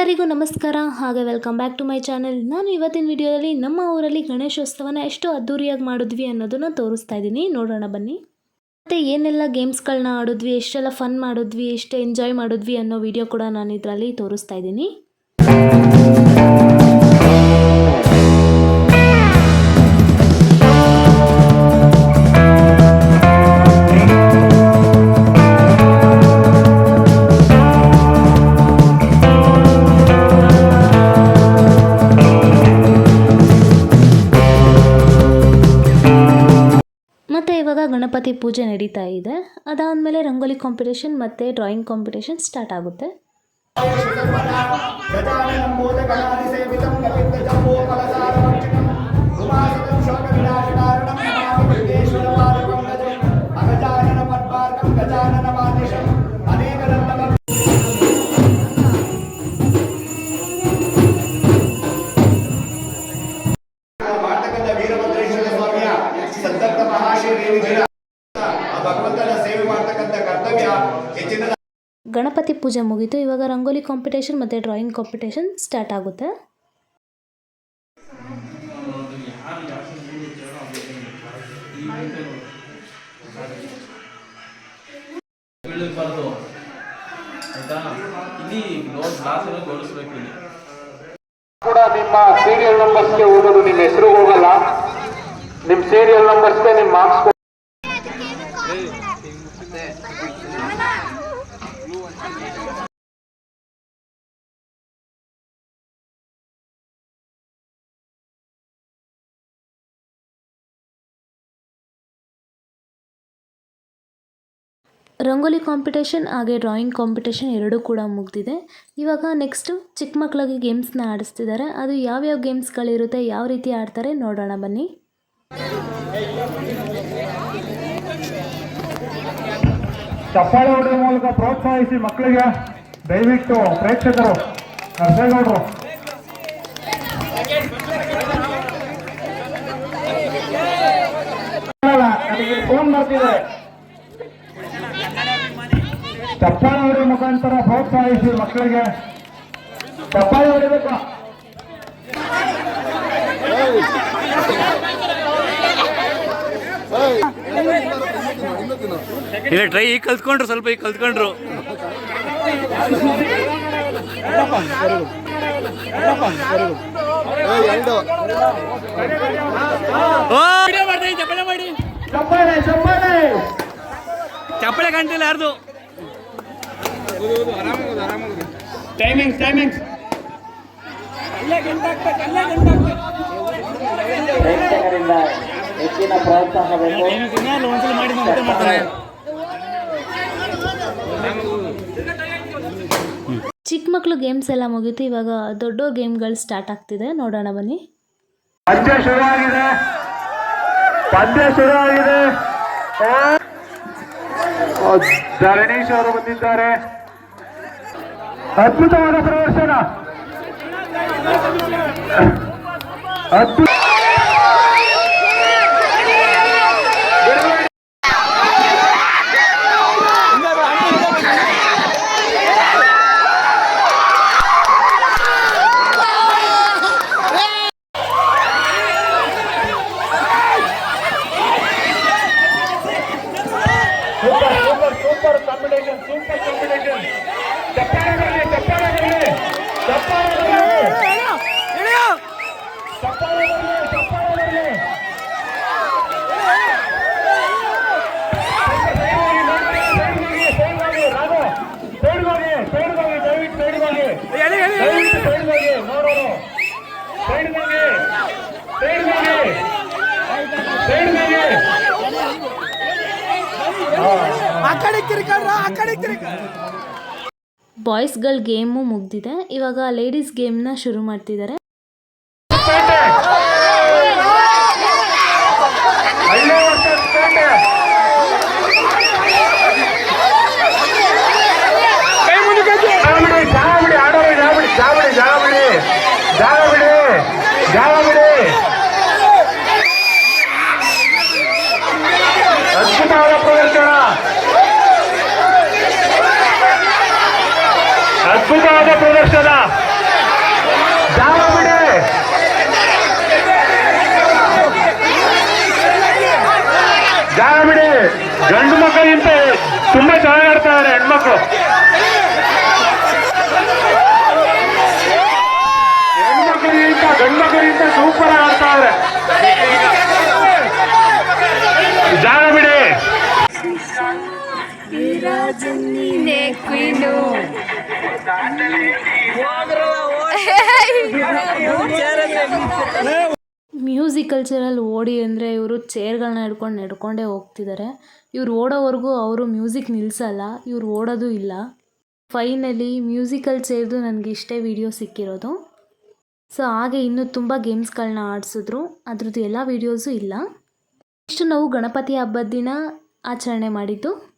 ಎಲ್ಲರಿಗೂ ನಮಸ್ಕಾರ, ಹಾಗೆ welcome back to my channel ನಾನು ಇವತ್ತಿನ ವಿಡಿಯೋದಲ್ಲಿ ನಮ್ಮ ಊರಲ್ಲಿ ಗಣೇಶೋತ್ಸವನ ಎಷ್ಟು ಅದ್ದೂರಿಯಾಗಿ ಮಾಡಿದ್ವಿ ಅನ್ನೋದನ್ನು ತೋರಿಸ್ತಾ ಇದ್ದೀನಿ. ನೋಡೋಣ ಬನ್ನಿ. ಮತ್ತು ಏನೆಲ್ಲ ಗೇಮ್ಸ್ಗಳನ್ನ ಆಡಿದ್ವಿ, ಎಷ್ಟೆಲ್ಲ ಫನ್ ಮಾಡಿದ್ವಿ, ಎಷ್ಟು ಎಂಜಾಯ್ ಮಾಡಿದ್ವಿ ಅನ್ನೋ ವಿಡಿಯೋ ಕೂಡ ನಾನು ಇದರಲ್ಲಿ ತೋರಿಸ್ತಾ ಇದ್ದೀನಿ. ಇವಾಗ ಗಣಪತಿ ಪೂಜೆ ನಡೀತಾ ಇದೆ. ಅದಾದಮೇಲೆ ರಂಗೋಲಿ ಕಾಂಪಿಟೇಷನ್ ಮತ್ತೆ ಡ್ರಾಯಿಂಗ್ ಕಾಂಪಿಟೇಷನ್ ಸ್ಟಾರ್ಟ್ ಆಗುತ್ತೆ. ಸೇವೆ ಮಾಡ್ತಕ್ಕಂಥ ಕರ್ತವ್ಯ ಹೆಚ್ಚಿನ ಗಣಪತಿ ಪೂಜೆ ಮುಗೀತು ಇವಾಗ ರಂಗೋಲಿ ಕಾಂಪಿಟೇಷನ್ ಮತ್ತೆ ಡ್ರಾಯಿಂಗ್ ಕಾಂಪಿಟೇಷನ್ ಸ್ಟಾರ್ಟ್ ಆಗುತ್ತೆ. ಕೂಡ ನಿಮ್ಮ ಸೀರಿಯಲ್ ನಂಬರ್ಸ್ಗೆ ಹೋಗೋದು ನಿಮ್ಮ ಹೆಸರು ಹೋಗಲ್ಲ. ನಿಮ್ಮ ಸೀರಿಯಲ್ ನಂಬರ್ಸ್ಗೆ ನಿಮ್ಮ ಮಾರ್ಕ್ಸ್ ರಂಗೋಲಿ ಕಾಂಪಿಟೇಷನ್ ಹಾಗೆ ಡ್ರಾಯಿಂಗ್ ಕಾಂಪಿಟೇಷನ್ ಎರಡೂ ಕೂಡ ಮುಗಿದಿದೆ ಇವಾಗ ನೆಕ್ಸ್ಟು ಚಿಕ್ಕ ಮಕ್ಕಳಿಗೆ ಗೇಮ್ಸ್ನ ಆಡಿಸ್ತಿದ್ದಾರೆ ಅದು ಯಾವ್ಯಾವ ಗೇಮ್ಸ್ಗಳಿರುತ್ತೆ ಯಾವ ರೀತಿ ಆಡ್ತಾರೆ ನೋಡೋಣ ಬನ್ನಿ ಚಪ್ಪಾಳೆ ಹೊಡೆಯುವ ಮೂಲಕ ಪ್ರೋತ್ಸಾಹಿಸಿ ಮಕ್ಕಳಿಗೆ ದಯವಿಟ್ಟು ಪ್ರೇಕ್ಷಕರು ನರಸೇಗೌಡರು ಫೋನ್ ಮಾಡ್ತಿದ್ದಾರೆ ಚಪ್ಪಾಳೆ ಹೊಡೆಯುವ ಮುಖಾಂತರ ಪ್ರೋತ್ಸಾಹಿಸಿ ಮಕ್ಕಳಿಗೆ. ಚಪ್ಪಾಳೆ ಹೊಡಿಬೇಕು ಇಲ್ಲ ಟ್ರೈ ಈಗ ಕಲ್ತ್ಕೊಂಡ್ರು ಸ್ವಲ್ಪ ಈಗ ಕಲ್ತ್ಕೊಂಡ್ರು. ಚಪ್ಪಳೆ ಮಾಡಿ. ಚಪ್ಪಾಳೆ ಚಪ್ಪಾಳೆ ಚಪ್ಪಳೆ ಕಾಣ್ತಿಲ್ಲ ಯಾರ್ದು? ಟೈಮಿಂಗ್ಸ್ ಟೈಮಿಂಗ್ಸ್ ಪ್ರೇಕ್ಷಕರಿಂದ ಹೆಚ್ಚಿನ ಪ್ರೋತ್ಸಾಹ ಚಿಕ್ಕ ಮಕ್ಕಳು ಗೇಮ್ಸ್ ಎಲ್ಲ ಮುಗೀತು ಇವಾಗ ದೊಡ್ಡ ಗೇಮ್ಗಳು ಸ್ಟಾರ್ಟ್ ಆಗ್ತಿದೆ. ನೋಡೋಣ ಬನ್ನಿ. ಪಂದ್ಯ ಶುರುವಾಗಿದೆ. ಪಂದ್ಯ ಶುರುವಾಗಿದೆ. ಆಗಿದೆ ಧರಣೀಶ್ ಅವರು ಬಂದಿದ್ದಾರೆ. ಅದ್ಭುತವಾದ ಪ್ರದರ್ಶನ ಅದ್ಭುತ super super super combination super combination ಚಪ್ಪಾಳೆ ಬರಲಿ ಚಪ್ಪಾಳೆ ಬರಲಿ ಚಪ್ಪಾಳೆ ಬರಲಿ ಚಪ್ಪಾಳೆ ಬರಲಿ ಚಪ್ಪಾಳೆ ಬರಲಿ ಬಾಯ್ಸ್ಗಳ ಗೇಮು ಮುಗ್ದಿದೆ. ಇವಾಗ ಲೇಡೀಸ್ ಗೇಮ್ನ ಶುರು ಮಾಡ್ತಿದ್ದಾರೆ ಐದು ವರ್ಷ ಪೇಟೆ ಜಾಗ ಬಿಡಿ ಜಾಗ ಬಿಡಿ ಆಡೋರು ಜಾಗ ಬಿಡಿ ಜಾಗ ಬಿಡಿ ಜಾಗ ಬಿಡಿ ಜಾಗ ಬಿಡಿ ಅದ್ಭುತವಾದ ಪ್ರದರ್ಶನ ಅದ್ಭುತವಾದ ಪ್ರದರ್ಶನ ಮಕ್ಕಳಿಗಿಂತ ತುಂಬಾ ಚೆನ್ನಾಗಿ ಆಡ್ತಾ ಇದಾರೆ ಹೆಣ್ಮಕ್ಳು ಹೆಣ್ಮಕ್ಳಿಗಿಂತ ಗಂಡು ಮಕ್ಕಳಿಂತ ಸೂಪರ್ ಆಗಿ ಆಡ್ತಾ ಇದಾರೆ ಜಾಗ ಬಿಡಿ ಮ್ಯೂಸಿಕ್ ಕಲ್ಚರಲ್ಲಿ ಓಡಿ ಅಂದರೆ ಇವರು ಚೇರ್ಗಳನ್ನ ಹಿಡ್ಕೊಂಡು ನಡ್ಕೊಂಡೇ ಹೋಗ್ತಿದ್ದಾರೆ ಇವ್ರು ಓಡೋವರೆಗೂ ಅವರು ಮ್ಯೂಸಿಕ್ ನಿಲ್ಲಿಸಲ್ಲ ಇವ್ರು ಓಡೋದು ಇಲ್ಲ. ಫೈನಲಿ ಮ್ಯೂಸಿಕಲ್ ಚೇರ್ದು ನನಗೆ ಇಷ್ಟೇ ವಿಡಿಯೋ ಸಿಕ್ಕಿರೋದು. ಸೊ ಹಾಗೆ ಇನ್ನೂ ತುಂಬ ಗೇಮ್ಸ್ಗಳನ್ನ ಆಡಿಸಿದ್ರು. ಅದ್ರದ್ದು ಎಲ್ಲ ವೀಡಿಯೋಸು ಇಲ್ಲ. ಇಷ್ಟು ನಾವು ಗಣಪತಿ ಹಬ್ಬದ ದಿನ ಆಚರಣೆ ಮಾಡಿದ್ದು.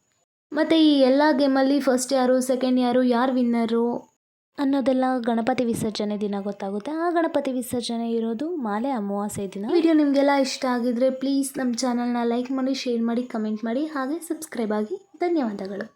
ಮತ್ತು ಈ ಎಲ್ಲ ಗೇಮಲ್ಲಿ ಫಸ್ಟ್ ಯಾರು ಸೆಕೆಂಡ್ ಯಾರು ಯಾರು ವಿನ್ನರು ಅನ್ನೋದೆಲ್ಲ ಗಣಪತಿ ವಿಸರ್ಜನೆ ದಿನ ಗೊತ್ತಾಗುತ್ತೆ. ಆ ಗಣಪತಿ ವಿಸರ್ಜನೆ ಇರೋದು ಮಾಲೆ ಅಮಾವಾಸ್ಯೆ ದಿನ. ವಿಡಿಯೋ ನಿಮಗೆಲ್ಲ ಇಷ್ಟ ಆಗಿದ್ರೆ ಪ್ಲೀಸ್ ನಮ್ಮ ಚಾನಲ್ನ ಲೈಕ್ ಮಾಡಿ ಶೇರ್ ಮಾಡಿ ಕಮೆಂಟ್ ಮಾಡಿ, ಹಾಗೆ ಸಬ್ಸ್ಕ್ರೈಬ್ ಆಗಿ. ಧನ್ಯವಾದಗಳು.